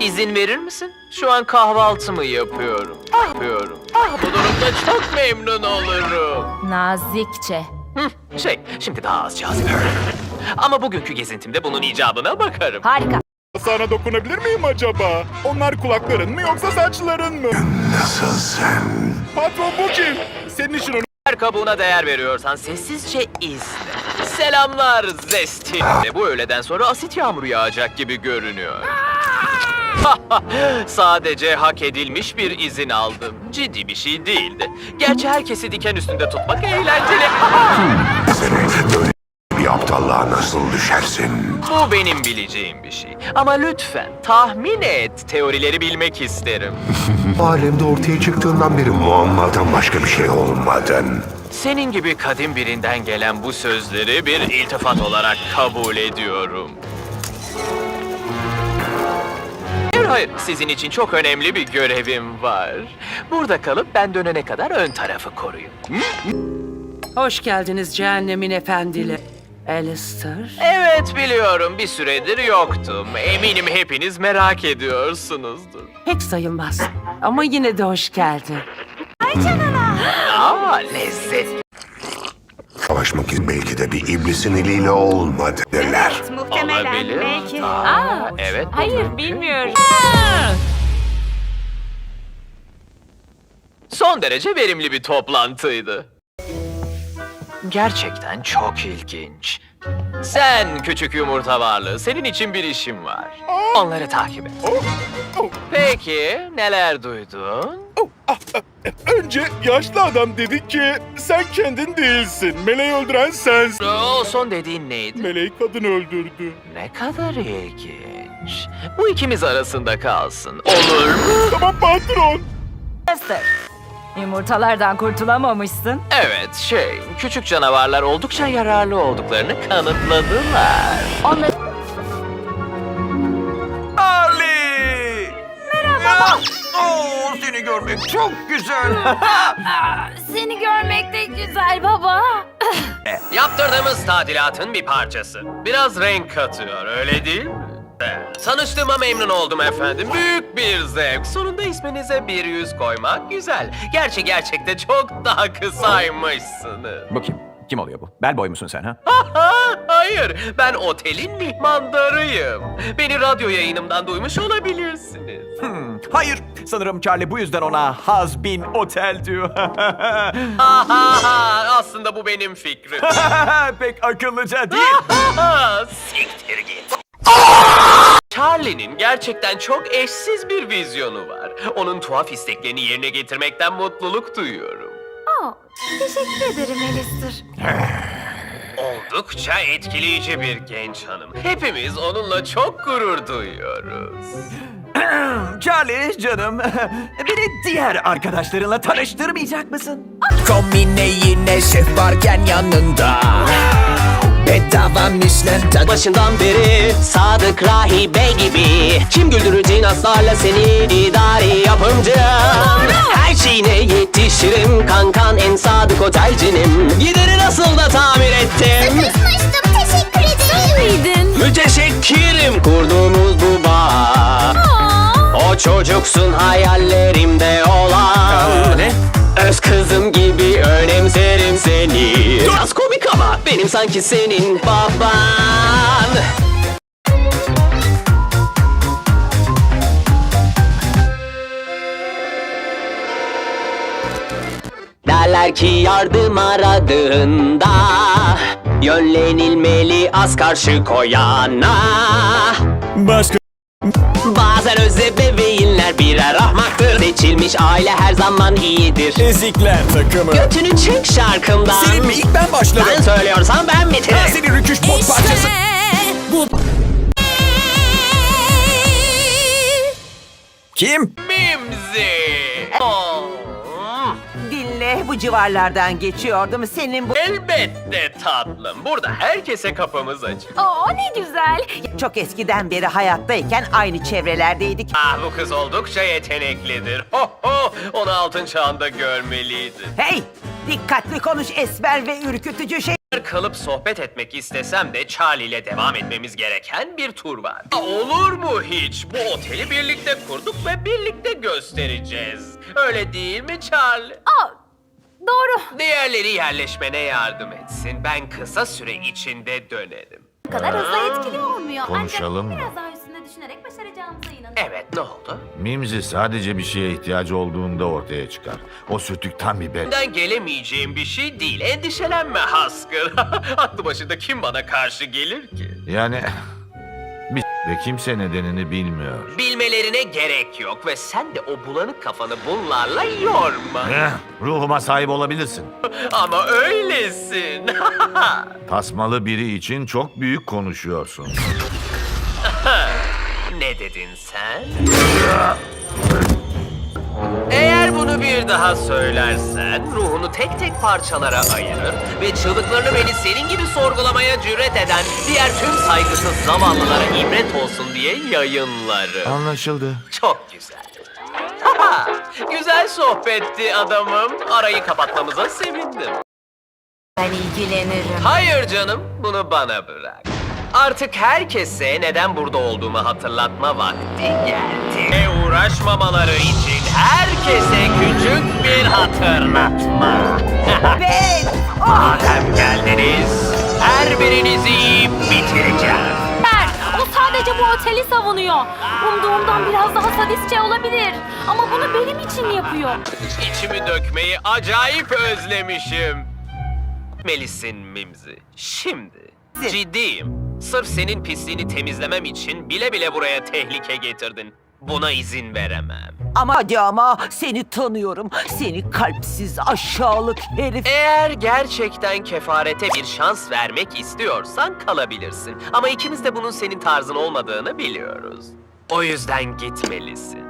İzin verir misin? Şu an kahvaltımı yapıyorum. Yapıyorum. Bu durumda çok memnun olurum. Nazikçe. Hı, şey, şimdi daha az cazip. Ama bugünkü gezintimde bunun icabına bakarım. Harika. Sana dokunabilir miyim acaba? Onlar kulakların mı yoksa saçların mı? Nasıl sen? Patron bu kim? Senin için onu Eğer kabuğuna değer veriyorsan sessizce izle. Selamlar Zestin. Bu öğleden sonra asit yağmuru yağacak gibi görünüyor. Sadece hak edilmiş bir izin aldım. Ciddi bir şey değildi. Gerçi herkesi diken üstünde tutmak eğlenceli. Seni böyle bir aptallığa nasıl düşersin? Bu benim bileceğim bir şey. Ama lütfen tahmin et. Teorileri bilmek isterim. Alemde ortaya çıktığından beri muammadan başka bir şey olmadın. Senin gibi kadim birinden gelen bu sözleri bir iltifat olarak kabul ediyorum. Hayır hayır, sizin için çok önemli bir görevim var. Burada kalıp ben dönene kadar ön tarafı koruyun. Hoş geldiniz cehennemin efendileri. Alistair. Evet biliyorum, bir süredir yoktum. Eminim hepiniz merak ediyorsunuzdur. Pek sayılmaz. Ama yine de hoş geldin. Aa, lezzet. Savaşmak belki de bir iblisin eliyle olmadı derler. Olabilir. belki. Aa, evet. Hayır mümkün. bilmiyorum. Son derece verimli bir toplantıydı. Gerçekten çok ilginç. Sen küçük yumurta varlığı, senin için bir işim var. Onları takip et. Peki, neler duydun? Önce yaşlı adam dedi ki sen kendin değilsin. Meleği öldüren sensin. O son dediğin neydi? Meleği kadın öldürdü. Ne kadar ilginç. Bu ikimiz arasında kalsın. Olur mu? Tamam patron. Esther. Yumurtalardan kurtulamamışsın. Evet, şey, küçük canavarlar oldukça yararlı olduklarını kanıtladılar. Onları... Ali! Merhaba. Oo, seni görmek çok güzel. Seni görmek de güzel baba. Yaptırdığımız tadilatın bir parçası. Biraz renk katıyor, öyle değil mi? Tanıştığıma memnun oldum efendim. Büyük bir zevk. Sonunda isminize bir yüz koymak güzel. Gerçi gerçekte çok daha kısaymışsınız. Bu kim? Kim oluyor bu? Bel boy musun sen ha? Hayır, ben otelin mihmandarıyım. Beni radyo yayınımdan duymuş olabilirsiniz. Hmm, hayır. Sanırım Charlie bu yüzden ona Has Bin Otel diyor. Ha ha ha, aslında bu benim fikrim. Pek akıllıca değil. Ha, Siktir git. Charlie'nin gerçekten çok eşsiz bir vizyonu var. Onun tuhaf isteklerini yerine getirmekten mutluluk duyuyorum. Oh, teşekkür ederim Alistair. Oldukça etkileyici bir genç hanım. Hepimiz onunla çok gurur duyuyoruz. Charlie canım. Beni diğer arkadaşlarınla tanıştırmayacak mısın? Komine yine şef varken yanında Bedava Michelin tadı Başından beri. Sadık rahibe gibi. Kim güldürür dinaslarla seni? İdari yapımcım Her şeyine yetişirim. Kankan en sadık otelcinim. Gideri nasıl da tamir ettim? Sıkışmıştım. Teşekkür ederim. Miydin? Müteşekkirim. Kurduğumuz bu bağ. O çocuksun hayallerimde olan? Öz kızım gibi önemserim seni. Biraz komik ama benim sanki senin baban. Derler ki yardım aradığında Yönlenilmeli az karşı koyana. Başka Bazen öz ebeveynler birer ahmaktır Seçilmiş aile her zaman iyidir ezikler takımı. Götünü çek şarkımdan Senin mi? İlk ben başladım. Sen söylüyorsan ben bitiririm Seni rüküş bot parçası. Kim? Dinle bu civarlardan geçiyordum. Senin bu Elbette tatlım. Burada herkese kapımız açık. Oo ne güzel. çok eskiden beri hayattayken aynı çevrelerdeydik. Ah bu kız oldukça yeteneklidir. Ho ho! Onu altın çağında görmeliydi. Hey! Dikkatli konuş esmer ve ürkütücü şey. kalıp sohbet etmek istesem de Charlie ile devam etmemiz gereken bir tur var. Aa, Olur mu hiç? Bu oteli birlikte kurduk ve birlikte göstereceğiz. Öyle değil mi Charlie? Aa, doğru. Diğerleri yerleşmene yardım etsin. Ben kısa süre içinde dönerim. Bu kadar hızlı etkili olmuyor. Konuşalım mı? Ancak biraz daha üstüne düşünerek başaracağımıza inanıyorum. Evet ne oldu? Mimzi sadece bir şeye ihtiyacı olduğunda ortaya çıkar. O sürtük tam bir bel. Benden gelemeyeceğim bir şey değil. Endişelenme Haskır. Aklı başında kim bana karşı gelir ki? Yani bir ve kimse nedenini bilmiyor. Bilmelerine gerek yok ve sen de o bulanık kafanı bunlarla yorma. Eh, ruhuma sahip olabilirsin. Ama öylesin. Tasmalı biri için çok büyük konuşuyorsun. ne dedin sen? Eğer bunu bir daha söylersen ruhunu tek tek parçalara ayırır ve çığlıklarını beni senin gibi sorgulamaya cüret eden diğer tüm saygısız zavallılara ibret olsun diye yayınlarım. Anlaşıldı. Çok güzel. güzel sohbetti adamım. Arayı kapatmamıza sevindim. Ben ilgilenirim. Hayır canım, bunu bana bırak. Artık herkese neden burada olduğumu hatırlatma vakti geldi. Ve uğraşmamaları için herkese küçük bir hatırlatma. Ben! Madem geldiniz, her birinizi yiyip bitireceğim. Ben, o sadece bu oteli savunuyor. Umduğumdan biraz daha sadistçe olabilir. Ama bunu benim için yapıyor. İçimi dökmeyi acayip özlemişim. Melis'in Mimzi. Şimdi ciddiyim. Sırf senin pisliğini temizlemem için bile bile buraya tehlike getirdin. Buna izin veremem. Ama hadi ama seni tanıyorum. Seni kalpsiz aşağılık herif. Eğer gerçekten kefarete bir şans vermek istiyorsan kalabilirsin. Ama ikimiz de bunun senin tarzın olmadığını biliyoruz. O yüzden gitmelisin.